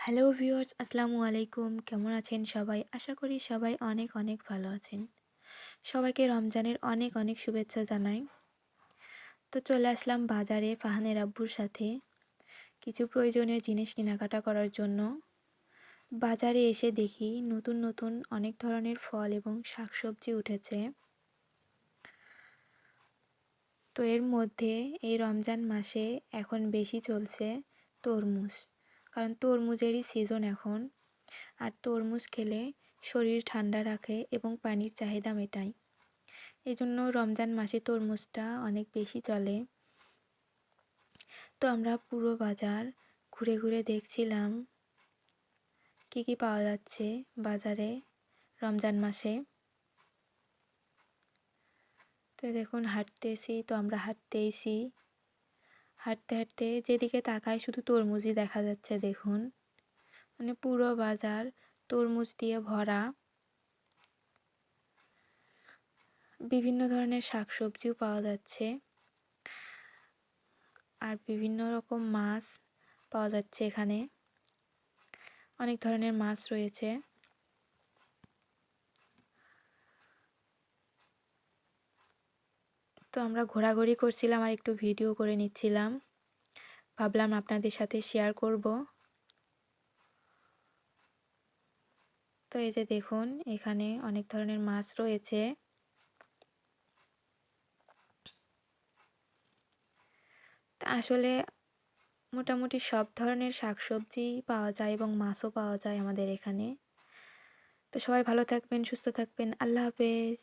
Hello viewers, আসসালামু আলাইকুম। কেমন আছেন সবাই? আশা করি সবাই অনেক অনেক ভালো আছেন। সবাইকে রমজানের অনেক অনেক শুভেচ্ছা জানাই। তো চলে আসলাম বাজারে ফাহানের আব্বুর সাথে কিছু প্রয়োজনীয় জিনিস কেনাকাটা করার জন্য। বাজারে এসে দেখি নতুন নতুন অনেক ধরনের ফল এবং শাকসবজি উঠেছে। তো এর মধ্যে এই রমজান মাসে এখন বেশি চলছে তরমুজ। কারণ তরমুজেরই সিজন এখন। আর তরমুজ খেলে শরীর ঠান্ডা রাখে এবং পানির চাহিদা মেটায়। এই জন্য রমজান মাসে তরমুজটা অনেক বেশি চলে। তো আমরা পুরো বাজার ঘুরে ঘুরে দেখছিলাম কী কী পাওয়া যাচ্ছে বাজারে রমজান মাসে। তো দেখুন, হাঁটতেছি, তো আমরা হাঁটতেইছি। হাঁটতে হাঁটতে যেদিকে তাকায় শুধু তরমুজই দেখা যাচ্ছে, দেখুন। মানে পুরো বাজার তরমুজ দিয়ে ভরা। বিভিন্ন ধরনের শাকসবজিও পাওয়া যাচ্ছে। আর বিভিন্ন রকম মাছ পাওয়া যাচ্ছে এখানে। অনেক ধরনের মাছ রয়েছে। তো আমরা ঘোরাঘুরি করছিলাম আর একটু ভিডিও করে নিচ্ছিলাম। ভাবলাম আপনাদের সাথে শেয়ার করব। তো এই যে দেখুন, এখানে অনেক ধরনের মাছ রয়েছে। আসলে মোটামুটি সব ধরনের শাকসবজি পাওয়া যায় এবং মাছও পাওয়া যায় আমাদের এখানে। তো সবাই ভালো থাকবেন, সুস্থ থাকবেন। আল্লাহ হাফেজ।